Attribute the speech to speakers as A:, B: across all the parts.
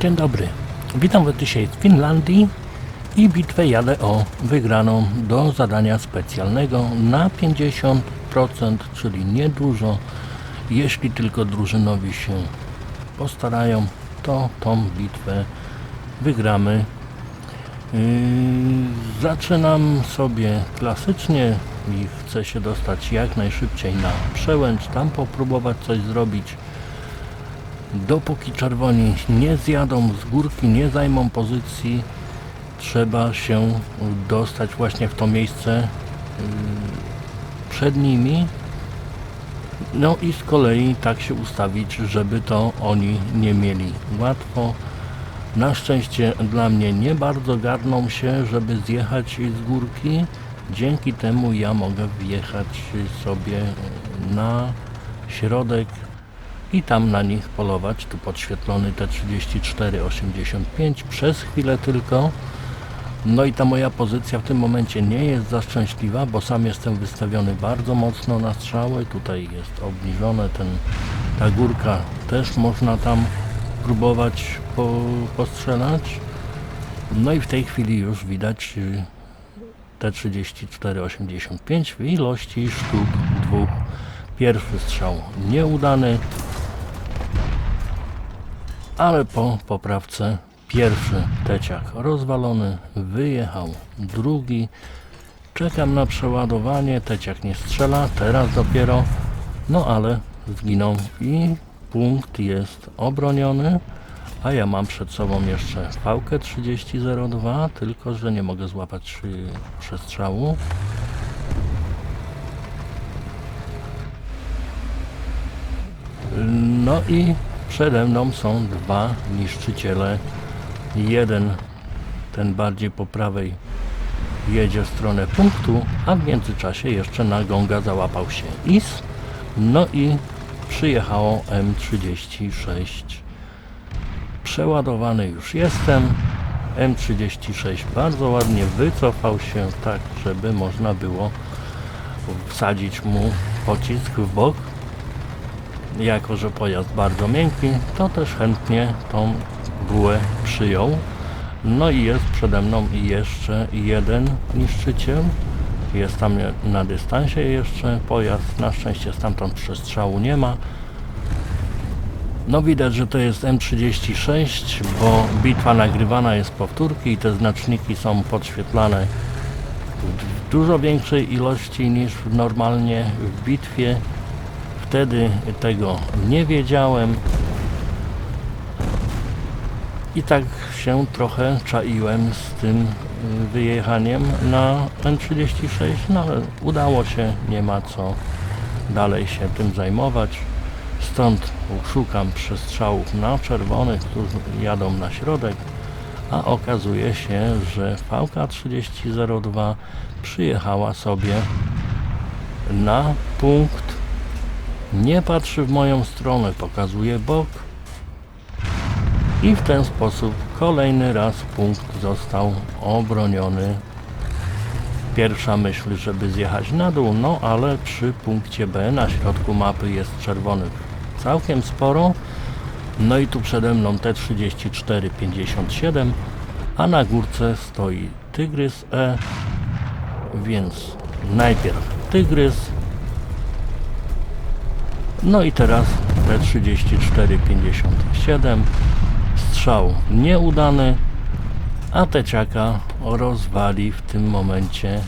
A: Dzień dobry. Witam dzisiaj z Finlandii i bitwę jadę o wygraną do zadania specjalnego na 50%, czyli niedużo. Jeśli tylko drużynowi się postarają, to tą bitwę wygramy. Yy, zaczynam sobie klasycznie i chcę się dostać jak najszybciej na przełęcz, tam popróbować coś zrobić. Dopóki czerwoni nie zjadą z górki, nie zajmą pozycji, trzeba się dostać właśnie w to miejsce yy, przed nimi. No i z kolei tak się ustawić, żeby to oni nie mieli łatwo. Na szczęście dla mnie nie bardzo garną się, żeby zjechać z górki. Dzięki temu ja mogę wjechać sobie na środek i tam na nich polować. Tu podświetlony T3485 przez chwilę tylko. No i ta moja pozycja w tym momencie nie jest za szczęśliwa, bo sam jestem wystawiony bardzo mocno na strzały. Tutaj jest obniżone ten, ta górka też można tam próbować po, postrzelać. No i w tej chwili już widać y, T3485 w ilości sztuk dwóch. Pierwszy strzał nieudany, ale po poprawce pierwszy teciak rozwalony, wyjechał drugi. Czekam na przeładowanie, teciak nie strzela, teraz dopiero, no ale zginął i punkt jest obroniony, a ja mam przed sobą jeszcze pałkę 3002, tylko że nie mogę złapać przestrzału. No i przede mną są dwa niszczyciele. Jeden, ten bardziej po prawej, jedzie w stronę punktu, a w międzyczasie jeszcze na gonga załapał się IS. No i przyjechało M36. Przeładowany już jestem. M36 bardzo ładnie wycofał się tak, żeby można było wsadzić mu pocisk w bok. Jako, że pojazd bardzo miękki, to też chętnie tą bułę przyjął. No i jest przede mną jeszcze jeden niszczyciel. Jest tam na dystansie jeszcze pojazd. Na szczęście stamtąd przestrzału nie ma. No widać, że to jest M36, bo bitwa nagrywana jest powtórki i te znaczniki są podświetlane w dużo większej ilości niż normalnie w bitwie. Wtedy tego nie wiedziałem. I tak się trochę czaiłem z tym y, wyjechaniem na N36, no ale udało się, nie ma co dalej się tym zajmować. Stąd szukam przestrzałów na czerwonych, którzy jadą na środek, a okazuje się, że VK3002 przyjechała sobie na punkt, nie patrzy w moją stronę, pokazuje bok i w ten sposób kolejny raz punkt został obroniony. Pierwsza myśl, żeby zjechać na dół, no ale przy punkcie B na środku mapy jest czerwonych całkiem sporo. No i tu przede mną T3457, a na górce stoi Tygrys E, więc najpierw Tygrys, no i teraz T3457, strzał nieudany, a teciaka rozwali w tym momencie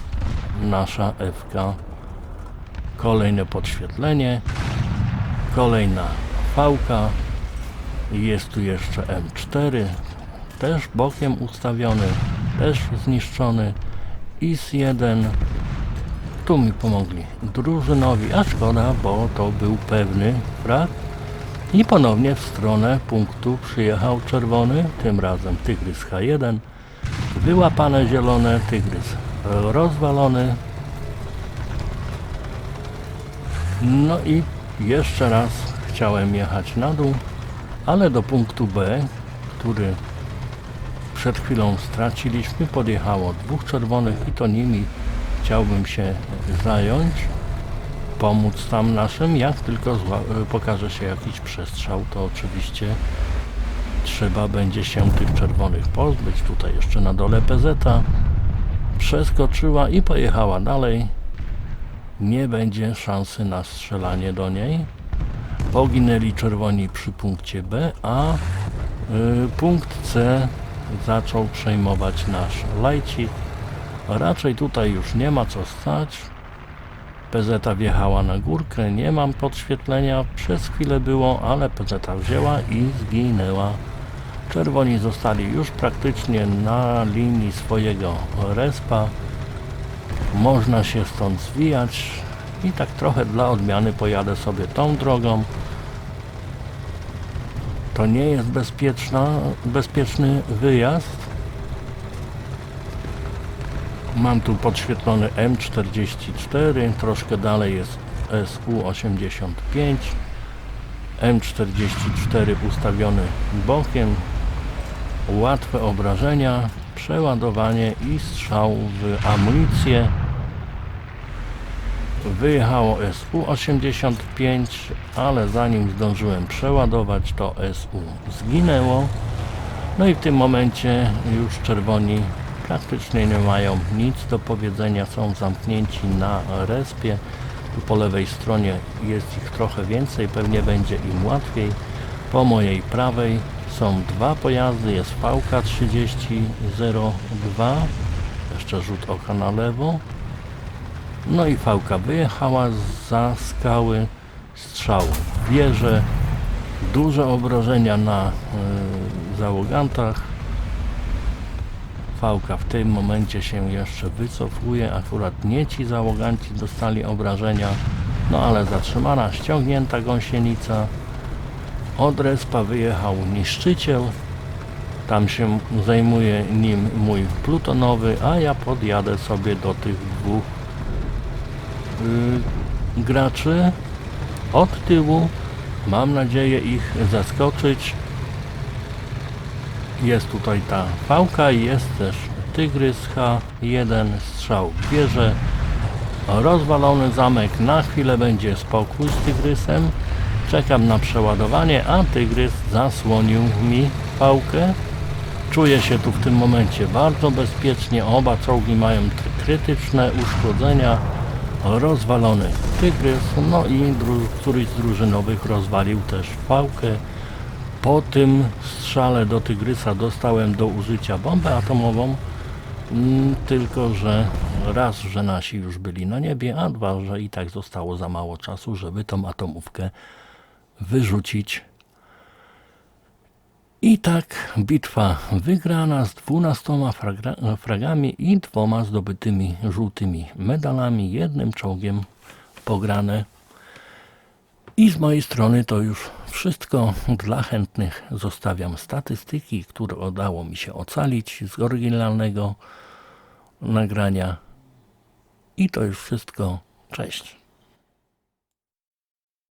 A: nasza FK. Kolejne podświetlenie, kolejna fałka, jest tu jeszcze M4, też bokiem ustawiony, też zniszczony, IS-1, tu mi pomogli drużynowi, a szkoda, bo to był pewny frag. I ponownie w stronę punktu przyjechał czerwony, tym razem Tygrys H1. Wyłapane zielone, Tygrys rozwalony. No i jeszcze raz chciałem jechać na dół, ale do punktu B, który przed chwilą straciliśmy, podjechało dwóch czerwonych i to nimi chciałbym się zająć pomóc tam naszym. Jak tylko pokaże się jakiś przestrzał, to oczywiście trzeba będzie się tych czerwonych pozbyć. Tutaj jeszcze na dole PZ przeskoczyła i pojechała dalej. Nie będzie szansy na strzelanie do niej. Poginęli czerwoni przy punkcie B, a y, punkt C zaczął przejmować nasz lajcik. Raczej tutaj już nie ma co stać. PZ wjechała na górkę, nie mam podświetlenia, przez chwilę było, ale PZ wzięła i zginęła. Czerwoni zostali już praktycznie na linii swojego respa. Można się stąd zwijać i tak trochę dla odmiany pojadę sobie tą drogą. To nie jest bezpieczna, bezpieczny wyjazd. Mam tu podświetlony M44, troszkę dalej jest SU85. M44 ustawiony bokiem, łatwe obrażenia, przeładowanie i strzał w amunicję. Wyjechało SU85, ale zanim zdążyłem przeładować, to SU zginęło. No i w tym momencie już czerwoni praktycznie nie mają nic do powiedzenia, są zamknięci na respie. Tu po lewej stronie jest ich trochę więcej, pewnie będzie im łatwiej. Po mojej prawej są dwa pojazdy, jest VK 3002, jeszcze rzut oka na lewo. No i VK wyjechała za skały, strzał w wieżę, duże obrażenia na y, załogantach. Fałka w tym momencie się jeszcze wycofuje, akurat nie ci załoganci dostali obrażenia, no ale zatrzymana, ściągnięta gąsienica. Od respa wyjechał niszczyciel, tam się zajmuje nim mój plutonowy, a ja podjadę sobie do tych dwóch yy, graczy od tyłu. Mam nadzieję ich zaskoczyć. Jest tutaj ta fałka i jest też tygrys H1 strzał w. Rozwalony zamek, na chwilę będzie spokój z tygrysem. Czekam na przeładowanie, a tygrys zasłonił mi fałkę. Czuję się tu w tym momencie bardzo bezpiecznie. Oba czołgi mają krytyczne uszkodzenia. Rozwalony tygrys, no i któryś z drużynowych rozwalił też fałkę. Po tym strzale do Tygrysa dostałem do użycia bombę atomową, mm, tylko że raz, że nasi już byli na niebie, a dwa, że i tak zostało za mało czasu, żeby tą atomówkę wyrzucić. I tak bitwa wygrana z 12 fragra- fragami i dwoma zdobytymi żółtymi medalami, jednym czołgiem pograne. I z mojej strony to już wszystko. Dla chętnych zostawiam statystyki, które udało mi się ocalić z oryginalnego nagrania. I to już wszystko. Cześć.